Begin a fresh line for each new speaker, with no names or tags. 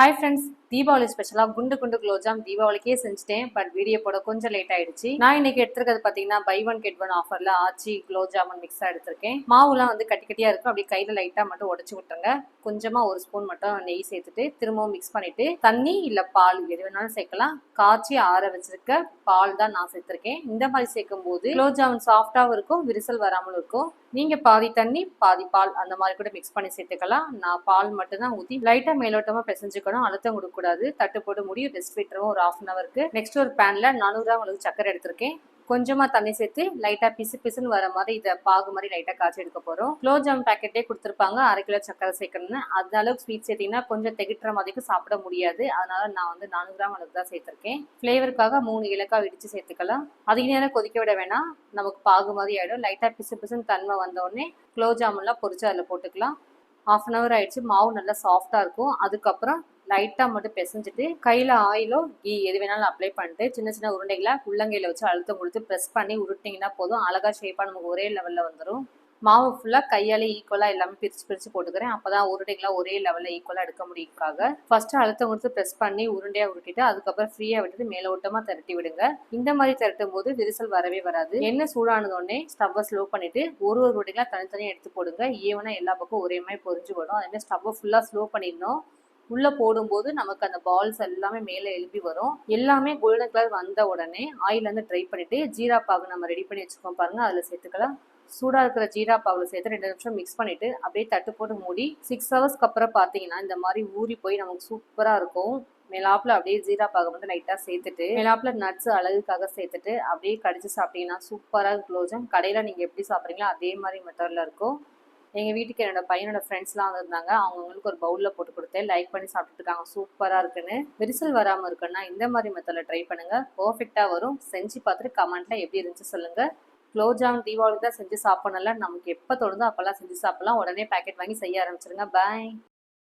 Hi friends, Deepavali ஸ்பெஷலாக குண்டு குண்டு குலோப்ஜாம் தீபாவளிக்கே செஞ்சுட்டேன். பட் வீடியோ போட கொஞ்சம் லேட் ஆயிடுச்சு. நான் இன்னைக்கு எடுத்திருக்கிறது பார்த்தீங்கன்னா பை ஒன் கெட் ஒன் ஆஃபரில் ஆச்சி குலோப் ஜாமுன் மிக்ஸாக எடுத்திருக்கேன். மாவுலாம் வந்து கட்டி கட்டியாக இருக்கும். அப்படியே கையில் லைட்டாக மட்டும் உடச்சி விட்டுருங்க. கொஞ்சமாக ஒரு ஸ்பூன் மட்டும் நெய் சேர்த்துட்டு திரும்பவும் மிக்ஸ் பண்ணிட்டு தண்ணி இல்லை பால் எது வேணாலும் சேர்க்கலாம். காய்ச்சி ஆற வச்சிருக்க பால் தான் நான் சேர்த்துருக்கேன். இந்த மாதிரி சேர்க்கும் போது குலோப் ஜாமுன் சாஃப்டாகவும் இருக்கும் விரிசல் வராமலும் இருக்கும். நீங்கள் பாதி தண்ணி பாதி பால் அந்த மாதிரி கூட மிக்ஸ் பண்ணி சேர்த்துக்கலாம். நான் பால் மட்டும்தான் ஊற்றி லைட்டாக மேலோட்டமாக பிசைஞ்சுக்கணும். அழுத்தம் கொடுக்கும். கூடாது தட்டு போட்டு முடியும் ரெஸ்ட் விட்டுருவோம். ஒரு ஆஃப் அன் அவருக்கு நெக்ஸ்ட் ஒரு பேன்ல நானூறு கிராம் அளவுக்கு சக்கரை எடுத்திருக்கேன். கொஞ்சமா தண்ணி சேர்த்து லைட்டா பிசு பிசுன்னு வர மாதிரி இதை பாகு மாதிரி லைட்டா காய்ச்சி எடுக்க போறோம். குலோப் ஜாம் பேக்கெட்டே கொடுத்துருப்பாங்க. அரை கிலோ சக்கரை சேர்க்கணும்னு. அந்த அளவுக்கு ஸ்வீட் சேர்த்தீங்கன்னா கொஞ்சம் திகட்டுற மாதிரிக்கு சாப்பிட முடியாது. அதனால நான் வந்து நானூறு கிராம் அளவுக்கு தான் சேர்த்திருக்கேன். ஃப்ளேவருக்காக மூணு இலக்காய் இடிச்சு சேர்த்துக்கலாம். அதிக நேரம் கொதிக்க விட வேணாம். நமக்கு பாகு மாதிரி ஆயிடும். லைட்டா பிசு பிசுன்னு தன்மை வந்தோடனே குலோப் ஜாமுன்லாம் பொறிச்சு அதில் போட்டுக்கலாம். ஆஃப் அன் ஹவர் ஆயிடுச்சு. மாவு நல்லா சாஃப்டாக இருக்கும். அதுக்கப்புறம் லைட்டாக மட்டும் பிசைஞ்சிட்டு கையில் ஆயிலோ கீ எது வேணாலும் அப்ளை பண்ணிட்டு சின்ன சின்ன உருண்டைகளை உள்ளங்கையில் வச்சு அழுத்தம் கொடுத்து ப்ரெஸ் பண்ணி உருட்டிங்கன்னா போதும். அழகாக ஷேப்பாக நமக்கு ஒரே லெவலில் வந்துடும் மாவு ஃபுல்லாக கையாலே ஈக்குவலாக எல்லாமே பிரித்து பிரித்து போட்டுக்கிறேன். அப்போ தான் உருண்டைகளாக ஒரே லெவலில் ஈக்குவலாக எடுக்க முடியுக்காக ஃபஸ்ட்டு அழுத்தம் கொடுத்து ப்ரெஸ் பண்ணி உருண்டையாக உருட்டிட்டு அதுக்கப்புறம் ஃப்ரீயாக விட்டுட்டு மேலே ஓட்டமாக திரட்டி விடுங்க. இந்த மாதிரி திரட்டும் போது விரிசல் வரவே வராது. எண்ணெய் சூடானதோடனே ஸ்டவ்வை ஸ்லோ பண்ணிவிட்டு ஒரு ஒரு உருண்டைகளாக தனித்தனியாக எடுத்து போடுங்க. ஈவனாக எல்லா பக்கம் ஒரே மாதிரி பொறிஞ்சு போடும். அதே மாதிரி ஸ்டவ்வை ஃபுல்லாக ஸ்லோ பண்ணிடணும். உள்ள போடும்போது நமக்கு அந்த பால்ஸ் எல்லாமே மேலே எழுப்பி வரும். எல்லாமே கோல்டன் கலர் வந்த உடனே ஆயில் வந்து ட்ரை பண்ணிட்டு ஜீரா பாகு நம்ம ரெடி பண்ணி வச்சுக்கோம் பாருங்க. அதில் சேர்த்துக்கலாம். சூடாக இருக்கிற ஜீரா பாவில் சேர்த்து ரெண்டு நிமிஷம் மிக்ஸ் பண்ணிட்டு அப்படியே தட்டு போட்டு மூடி சிக்ஸ் ஹவர்ஸ்க்கு அப்புறம் பார்த்தீங்கன்னா இந்த மாதிரி ஊறி போய் நமக்கு சூப்பராக இருக்கும். மேலாப்பில் அப்படியே ஜீரா பாகம் வந்து லைட்டாக சேர்த்துட்டு மேலாப்பில் நட்ஸ் அழகுக்காக சேர்த்துட்டு அப்படியே கடிச்சு சாப்பிட்டீங்கன்னா சூப்பராக குலோஜம் கடையில் நீங்கள் எப்படி சாப்பிட்றீங்களோ அதே மாதிரி மெத்தடில் இருக்கும். எங்கள் வீட்டுக்கு என்னோட பையனோட ஃப்ரெண்ட்ஸ்லாம் வந்திருந்தாங்க. அவங்களுக்கு ஒரு பவுலில் போட்டு கொடுத்தேன். லைக் பண்ணி சாப்பிட்டுட்டு இருக்காங்க. சூப்பராக இருக்குன்னு. விரிசல் வராமல் இருக்குன்னா இந்த மாதிரி மெத்தடில் ட்ரை பண்ணுங்கள் பர்ஃபெக்டாக வரும். செஞ்சு பார்த்துட்டு கமெண்ட்டில் எப்படி இருந்துச்சு சொல்லுங்கள் குலோப்ஜாம் தீபாவளி தான் செஞ்சு சாப்பிடணும்ல. நமக்கு எப்போ தோணுதோ அப்போல்லாம் செஞ்சு சாப்பிடலாம். உடனே பேக்கெட் வாங்கி செய்ய ஆரம்பிச்சிருங்க. பாய்